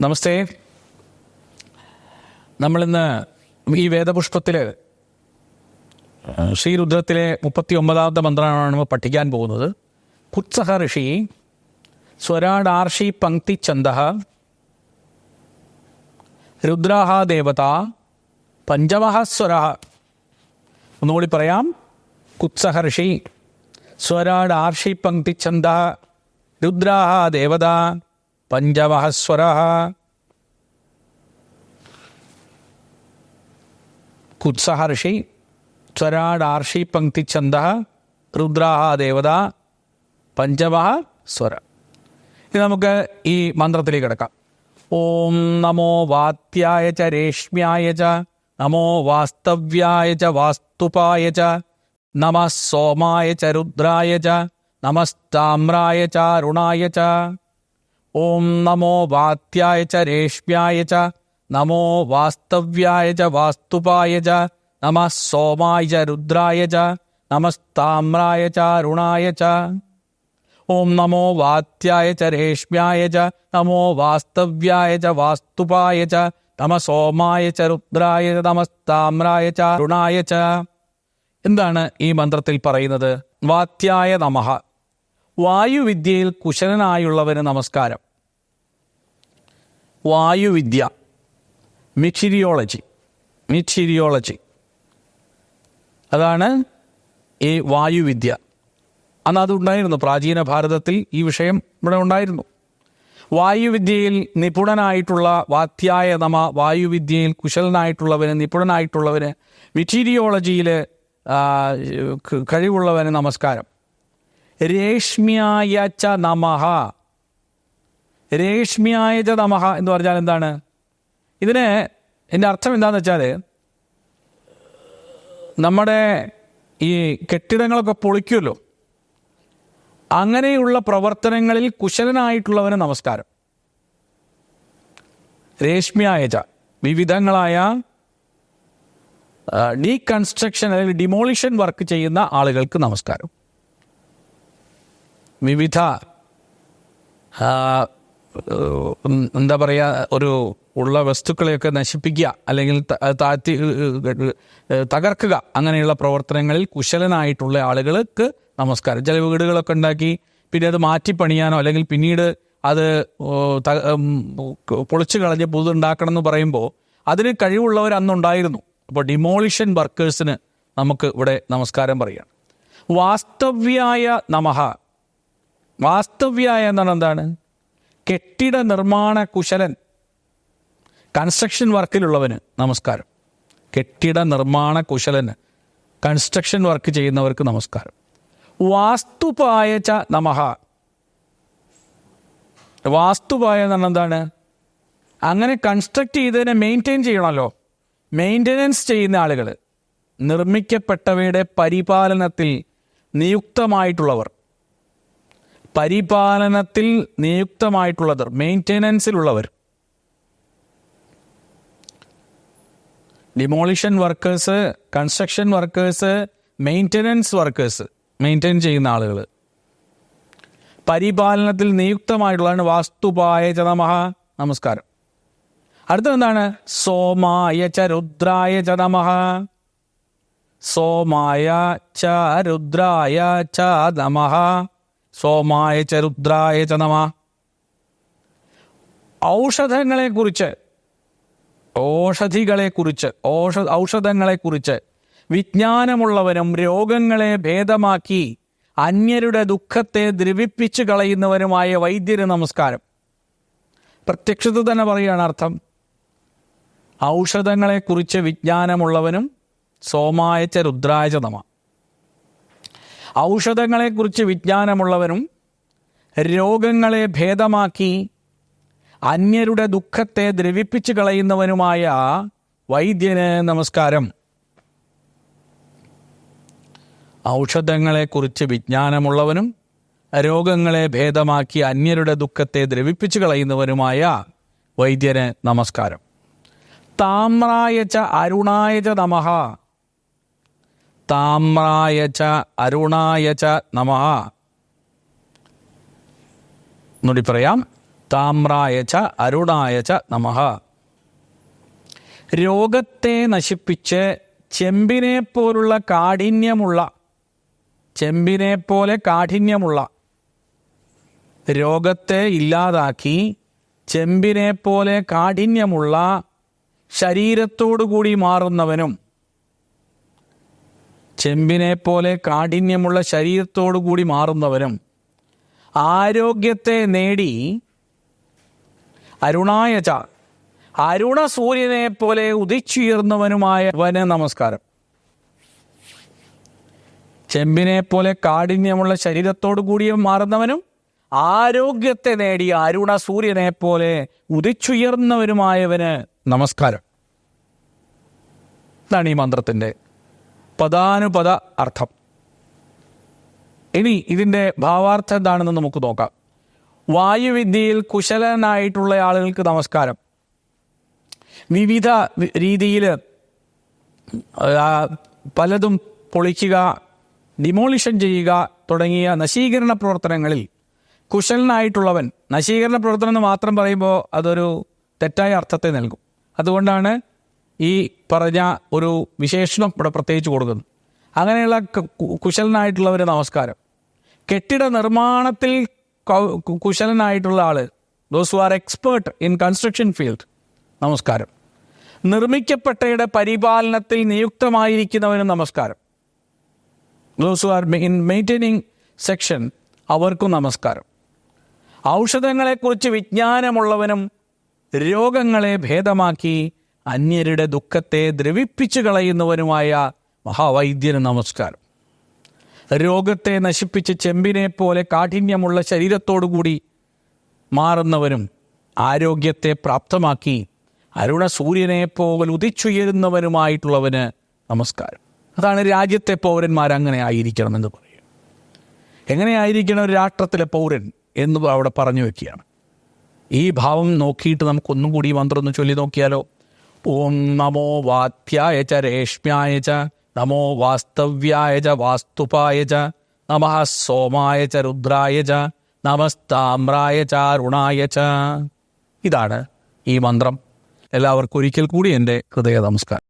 നമസ്തേ. നമ്മളിന്ന് ഈ വേദപുഷ്പത്തിൽ ശ്രീരുദ്രത്തിലെ മുപ്പത്തി ഒമ്പതാമത്തെ മന്ത്രമാണ് നമ്മൾ പഠിക്കാൻ പോകുന്നത്. കുത്സഹ ഋഷി സ്വരാടാർഷി പങ്ക്തി ചന്ദ രുദ്രാഹ ദേവത പഞ്ചമഹ സ്വര. ഒന്നുകൂടി പറയാം. കുത്സഹ ഋഷി സ്വരാടാർഷി പങ്ക്തി ചന്ദ രുദ്രാഹ ദേവത പഞ്ചമഹ സ്വര കുത്സഹ ഋഷി സ്വരാടാർഷി പങ്ക്തി ഛന്ദ രുദ്രാഹ ദേവത പഞ്ചമഹ സ്വര ഇനി നമുക്ക് ഈ മന്ത്രത്തിലേക്ക് കിടക്കാം. ഓം നമോ വാത്യായ ച രേഷ്മ്യായ ച നമോ വാസ്തവ്യായ ച വാസ്തുപായ ച നമ സോമായ ച രുദ്രായ ച നമസ്താമ്രായ ച അരുണായ ച. ഓം നമോ വാത്യായ ച രേഷ്മ്യായ ച നമോ വാസ്തവ്യായ ച വാസ്തുപായ ച നമ സോമായ ച രുദ്രായ ച നമസ്താമ്രായ ച അരുണായ ച. ഓം നമോ വാത്യായ ച രേഷ്മ്യായ ച നമോ വാസ്തവ്യായ ച വാസ്തുപായ ച നമ സോമായ ച രുദ്രായ ച നമസ്താമ്രായ ച അരുണായ ച. എന്താണ് ഈ മന്ത്രത്തിൽ പറയുന്നത്? വാത്യായ നമഹ വായുവിദ്യയിൽ കുശലനായുള്ളവന് നമസ്കാരം. വായുവിദ്യ മെറ്റീരിയോളജി മെറ്റീരിയോളജി. അതാണ് ഈ വായുവിദ്യ. അന്ന് അതുണ്ടായിരുന്നു പ്രാചീന ഭാരതത്തിൽ ഈ വിഷയം ഇവിടെ ഉണ്ടായിരുന്നു. വായുവിദ്യയിൽ നിപുണനായിട്ടുള്ള വാത്യായ നമ വായുവിദ്യയിൽ കുശലനായിട്ടുള്ളവന് നിപുണനായിട്ടുള്ളവന് മിറ്റീരിയോളജിയിൽ കഴിവുള്ളവന് നമസ്കാരം. രേഷ്മ്യായ ച നമഃ. രേഷ്മ്യായ തമഹ എന്ന് പറഞ്ഞാൽ എന്താണ്? ഇതിന് എന്റെ അർത്ഥം എന്താണെന്ന് വെച്ചാൽ നമ്മുടെ ഈ കെട്ടിടങ്ങളൊക്കെ പൊളിക്കുമല്ലോ. അങ്ങനെയുള്ള പ്രവർത്തനങ്ങളിൽ കുശലനായിട്ടുള്ളവന് നമസ്കാരം. രേഷ്മ്യായച വിവിധങ്ങളായ ഡീകൺസ്ട്രക്ഷൻ അല്ലെങ്കിൽ ഡിമോളിഷൻ വർക്ക് ചെയ്യുന്ന ആളുകൾക്ക് നമസ്കാരം. വിവിധ എന്താ പറയുക ഒരു ഉള്ള വസ്തുക്കളെയൊക്കെ നശിപ്പിക്കുക അല്ലെങ്കിൽ താഴ്ത്തി തകർക്കുക അങ്ങനെയുള്ള പ്രവർത്തനങ്ങളിൽ കുശലനായിട്ടുള്ള ആളുകൾക്ക് നമസ്കാരം. ചില വീടുകളൊക്കെ ഉണ്ടാക്കി പിന്നെ അത് മാറ്റിപ്പണിയാനോ അല്ലെങ്കിൽ പിന്നീട് അത് പൊളിച്ചു കളഞ്ഞ് പുതുണ്ടാക്കണം എന്ന് പറയുമ്പോൾ അതിന് കഴിവുള്ളവർ അന്നുണ്ടായിരുന്നു. അപ്പോൾ ഡിമോളിഷൻ വർക്കേഴ്സിന് നമുക്ക് ഇവിടെ നമസ്കാരം പറയാം വാസ്തവ്യായ നമഹ. വാസ്തവ്യായ എന്നാണ് എന്താണ്? കെട്ടിട നിർമ്മാണ കുശലൻ കൺസ്ട്രക്ഷൻ വർക്കിലുള്ളവന് നമസ്കാരം. കെട്ടിട നിർമ്മാണ കുശലന് കൺസ്ട്രക്ഷൻ വർക്ക് ചെയ്യുന്നവർക്ക് നമസ്കാരം. വാസ്തുപായ ച വാസ്തുപായ വാസ്തുപായ പറഞ്ഞാൽ എന്താണ്? അങ്ങനെ കൺസ്ട്രക്ട് ചെയ്തതിനെ മെയിന്റെയിൻ ചെയ്യണമല്ലോ. മെയിന്റനൻസ് ചെയ്യുന്ന ആളുകൾ നിർമ്മിക്കപ്പെട്ടവയുടെ പരിപാലനത്തിൽ നിയുക്തമായിട്ടുള്ളവർ. പരിപാലനത്തിൽ നിയുക്തമായിട്ടുള്ളവർ മെയിന്റെനൻസിലുള്ളവർ demolition workers construction workers maintenance workers maintain ചെയ്യുന്ന ആളുകൾ പരിപാലനത്തിൽ നിയുക്തമായിട്ടുള്ളതാണ് വാസ്തുപായ ചതമഹ നമഃ നമസ്കാരം. അടുത്തത് എന്താണ് സോമായ ച രുദ്രായ ച നമഃ സോമായ ച രുദ്രായ ച നമഃ സോമായ ച രുദ്രായ ച നമഃ. ഔഷധങ്ങളെക്കുറിച്ച് ഓഷധികളെക്കുറിച്ച് ഓഷ ഔഷധങ്ങളെക്കുറിച്ച് വിജ്ഞാനമുള്ളവനും രോഗങ്ങളെ ഭേദമാക്കി അന്യരുടെ ദുഃഖത്തെ ദ്രവിപ്പിച്ചു കളയുന്നവരുമായ വൈദ്യര് നമസ്കാരം. പ്രത്യക്ഷത തന്നെ പറയുകയാണ് അർത്ഥം. ഔഷധങ്ങളെക്കുറിച്ച് വിജ്ഞാനമുള്ളവനും സോമായച്ച രുദ്രായച നമ. ഔഷധങ്ങളെക്കുറിച്ച് വിജ്ഞാനമുള്ളവനും രോഗങ്ങളെ ഭേദമാക്കി അന്യരുടെ ദുഃഖത്തെ ദ്രവിപ്പിച്ചു കളയുന്നവനുമായ വൈദ്യന് നമസ്കാരം. ഔഷധങ്ങളെക്കുറിച്ച് വിജ്ഞാനമുള്ളവനും രോഗങ്ങളെ ഭേദമാക്കി അന്യരുടെ ദുഃഖത്തെ ദ്രവിപ്പിച്ചു കളയുന്നവനുമായ വൈദ്യന് നമസ്കാരം. താമ്രായ ച അരുണായ ച നമഃ. താമ്രായ ച അരുണായ ച നമ. എന്നുകൂടി പറയാം. താമ്രായ ച അരുണായ ച നമ. രോഗത്തെ നശിപ്പിച്ച് ചെമ്പിനെ പോലുള്ള കാഠിന്യമുള്ള ചെമ്പിനെ പോലെ കാഠിന്യമുള്ള രോഗത്തെ ഇല്ലാതാക്കി ചെമ്പിനെ പോലെ കാഠിന്യമുള്ള ശരീരത്തോടു കൂടി മാറുന്നവനും ചെമ്പിനെ പോലെ കാഠിന്യമുള്ള ശരീരത്തോടു കൂടി മാറുന്നവരും ആരോഗ്യത്തെ നേടി അരുണായച അരുണ സൂര്യനെ പോലെ ഉദിച്ചുയർന്നവനുമായ വന നമസ്കാരം. ചെമ്പിനെ പോലെ കാഠിന്യമുള്ള ശരീരത്തോടു കൂടി മാറുന്നവനും ആരോഗ്യത്തെ നേടിയ അരുണ സൂര്യനെ പോലെ ഉദിച്ചുയർന്നവനുമായവന് നമസ്കാരം. ഇതാണ് ഈ മന്ത്രത്തിന്റെ പദാനുപദ അർത്ഥം ഇനി ഇതിന്റെ ഭാവാർത്ഥം എന്താണെന്ന് നമുക്ക് നോക്കാം. വായുവിദ്യയിൽ കുശലനായിട്ടുള്ള ആളുകൾക്ക് നമസ്കാരം. വിവിധ രീതിയിൽ പലതും പൊളിക്കുക ഡിമോളിഷൻ ചെയ്യുക തുടങ്ങിയ നശീകരണ പ്രവർത്തനങ്ങളിൽ കുശലനായിട്ടുള്ളവൻ നശീകരണ പ്രവർത്തനം എന്ന് മാത്രം പറയുമ്പോൾ അതൊരു തെറ്റായ അർത്ഥത്തെ നൽകും. അതുകൊണ്ടാണ് ഈ പറഞ്ഞ ഒരു വിശേഷണം ഇവിടെ പ്രത്യേകിച്ച് കൊടുക്കുന്നു. അങ്ങനെയുള്ള കുശലനായിട്ടുള്ളവരെ നമസ്കാരം. കെട്ടിട നിർമ്മാണത്തിൽ കുശലനായിട്ടുള്ള ആൾ those are expert in construction field നമസ്കാരം. നിർമ്മിക്കപ്പെട്ടയുടെ പരിപാലനത്തിൽ നിയുക്തമായിരിക്കുന്നവന് നമസ്കാരം. Those are in maintaining section അവർക്കും നമസ്കാരം. ഔഷധങ്ങളെക്കുറിച്ച് വിജ്ഞാനമുള്ളവനും രോഗങ്ങളെ ഭേദമാക്കി അന്യരുടെ ദുഃഖത്തെ ദ്രവിപ്പിച്ചു കളയുന്നവനുമായ മഹാവൈദ്യന് നമസ്കാരം. രോഗത്തെ നശിപ്പിച്ച് ചെമ്പിനെ പോലെ കാഠിന്യമുള്ള ശരീരത്തോടുകൂടി മാറുന്നവനും ആരോഗ്യത്തെ പ്രാപ്തമാക്കി അരുണ സൂര്യനെ പോലെ ഉദിച്ചുയരുന്നവനുമായിട്ടുള്ളവന് നമസ്കാരം. അതാണ് രാജ്യത്തെ പൗരന്മാർ അങ്ങനെ ആയിരിക്കണം എന്ന് പറയും എങ്ങനെയായിരിക്കണം ഒരു രാഷ്ട്രത്തിലെ പൗരൻ എന്ന് അവിടെ പറഞ്ഞു വെക്കുകയാണ്. ഈ ഭാവം നോക്കിയിട്ട് നമുക്കൊന്നും കൂടി മന്ത്രം ഒന്ന് ചൊല്ലി നോക്കിയാലോ? ഓം നമോ വാത്യായ ച രേഷ്മ്യായ ച നമോ വാസ്തവ്യായ ച വാസ്തുപായ ച നമ സോമായ ച രുദ്രായ ച നമസ്താമ്രായ ചാരുണായ ച. ഇതാണ് ഈ മന്ത്രം. എല്ലാവർക്കും ഒരിക്കൽ കൂടി എന്റെ ഹൃദയ നമസ്കാരം